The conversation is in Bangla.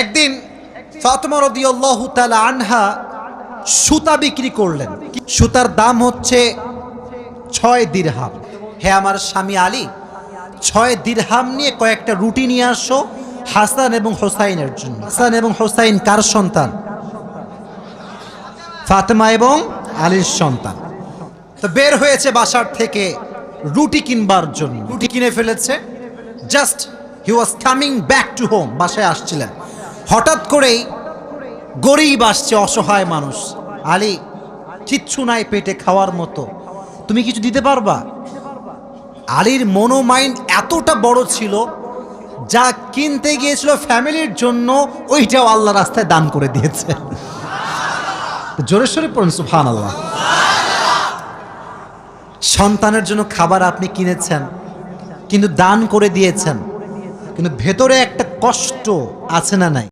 একদিন ফাতেমা তাআলা আনহা সুতা বিক্রি করলেন। সুতার দাম হচ্ছে ছয় দিরহাম। হে আমার স্বামী আলী, ছয় দিরহাম নিয়ে কয়েকটা রুটি নিয়ে আসো হাসান এবং হোসাইনের জন্য। হাসান এবং হোসাইন কার সন্তান? ফাতেমা এবং আলীর সন্তান। তো বের হয়েছে বাসার থেকে রুটি কিনবার জন্য। রুটি কিনে ফেলেছে। Just he was coming back to home, বাসায় আসছিলেন। হঠাৎ করেই গরিব আসছে, অসহায় মানুষ। আলী, কিচ্ছু নাই পেটে খাওয়ার মতো। তুমি কিছু দিতে পারবা? আলীর মনো মাইন্ড এতটা বড় ছিল, যা কিনতে গিয়েছিল ফ্যামিলির জন্য, ওইটাও আল্লাহ রাস্তায় দান করে দিয়েছে। জোরে সোরে পড়ুন সুফান আল্লাহ সন্তানের জন্য খাবার আপনি কিনেছেন, কিন্তু দান করে দিয়েছেন, কিন্তু ভেতরে একটা কষ্ট আছে না নাই?